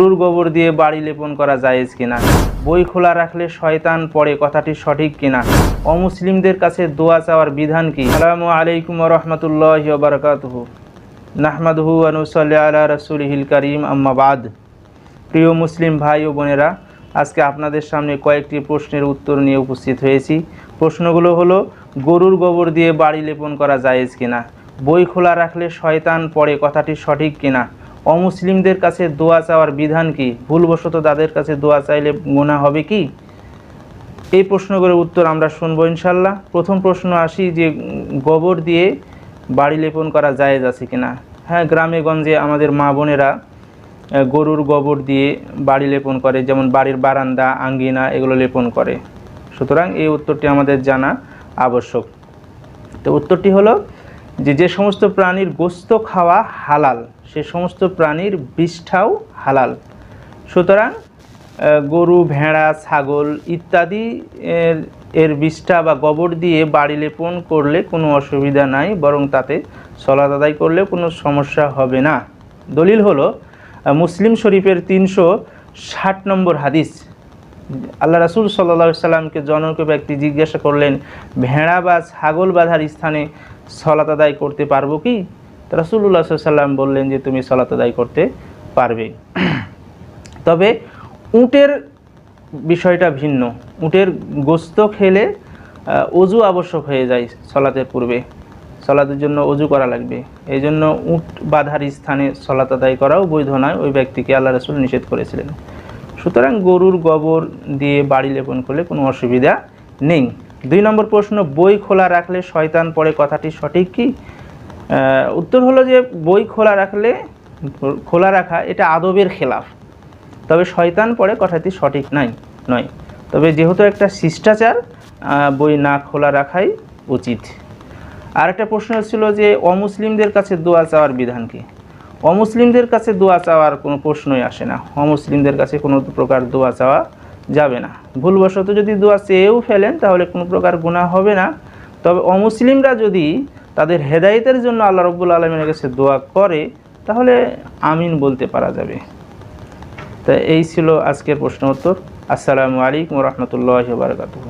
গরুর গোবর দিয়ে বাড়ি লেপন করা জায়েজ কিনা? বই খোলা রাখলে শয়তান পড়ে কথাটি সঠিক কিনা? অমুসলিমদের কাছে দোয়া চাওয়ার বিধান কি? আসসালামু আলাইকুম রহমতুল্লাহ বারকাতুহ। নাহমাদহু আনুসল্লি আলা রসুলহিল করিম আম্মাবাদ প্রিয় মুসলিম ভাই ও বোনেরা, আজকে আপনাদের সামনে কয়েকটি প্রশ্নের উত্তর নিয়ে উপস্থিত হয়েছি। প্রশ্নগুলো হলো, গরুর গোবর দিয়ে বাড়ি লেপন করা জায়েজ কিনা? বই খোলা রাখলে শয়তান পড়ে কথাটি সঠিক কিনা? অমুসলিমদের কাছে দোয়া চাওয়ার বিধান কি? ভুলবশত তাদের কাছে দোয়া চাইলে গোনা হবে কি? এই প্রশ্নগুলোর উত্তর আমরা শুনব ইনশাল্লাহ। প্রথম প্রশ্ন আসি যে, গোবর দিয়ে বাড়ি লেপন করা জায়েজ আছে কিনা? হ্যাঁ গ্রামে গঞ্জে আমাদের মা বোনেরা গরুর গোবর দিয়ে বাড়ি লেপন করে, যেমন বাড়ির বারান্দা, আঙ্গিনা, এগুলো লেপন করে। সুতরাং এই উত্তরটি আমাদের জানা আবশ্যক। তো উত্তরটি হলো যে যে সমস্ত প্রাণীর গোস্ত খাওয়া হালাল, সে সমস্ত প্রাণীর বিষ্ঠাও হালাল। সুতরাং গরু, ভেড়া, ছাগল ইত্যাদি এর বিষ্ঠা বা গোবর দিয়ে বাড়ি লেপন করলে কোনো অসুবিধা নাই, বরং তাতে সলাত আদায় করলে কোনো সমস্যা হবে না। দলিল হলো মুসলিম শরীফের তিনশো ষাট নম্বর হাদিস। আল্লাহ রাসুল সাল্লা সাল্লামকে জনক ব্যক্তি জিজ্ঞাসা করলেন, ভেড়া বা ছাগল বাঁধার স্থানে সলাত আদায় করতে পারব কি? রাসুল্লাহ সাল্লাম বললেন যে, তুমি সলাত আদায় করতে পারবে। তবে উটের বিষয়টা ভিন্ন। উটের গোস্ত খেলে অজু আবশ্যক হয়ে যায় সলাতের পূর্বে। সলাতের জন্য অজু করা লাগবে। এই জন্য উট বাঁধার স্থানে সলাত আদায় করাও বৈধ নয়। ওই ব্যক্তিকে আল্লাহ রসুল নিষেধ করেছিলেন। সুতরাং গরুর গোবর দিয়ে বাড়ি লেপন করলে কোনো অসুবিধা নেই। দুই নম্বর প্রশ্ন, বই খোলা রাখলে শয়তান পড়ে কথাটি সঠিক কি? উত্তর হলো যে বই খোলা রাখলে, খোলা রাখা এটা আদবের খেলাফ। তবে শয়তান পড়ে কথাটি সঠিক নাই, নয়। তবে যেহেতু একটা শিষ্টাচার বই না খোলা রাখাই উচিত। আরেকটা প্রশ্ন ছিল যে অমুসলিমদের কাছে দোয়া চাওয়ার বিধান কি? অমুসলিমদের কাছে দোয়া চাওয়ার কোনো প্রশ্নই আসে না। অমুসলিমদের কাছে কোনো প্রকার দোয়া চাওয়া যাবে না। ভুলবশত যদি দোয়া চেয়েও ফেলেন, তাহলে কোনো প্রকার গুনাহ হবে না। তবে অমুসলিমরা যদি তাদের হেদায়েতের জন্য আল্লাহ রব্বুল আলমীর কাছে দোয়া করে, তাহলে আমিন বলতে পারা যাবে। তা এই ছিল আজকের প্রশ্ন উত্তর। আসসালামু আলাইকুম রহমতুল্লাহ বারকাতুহ।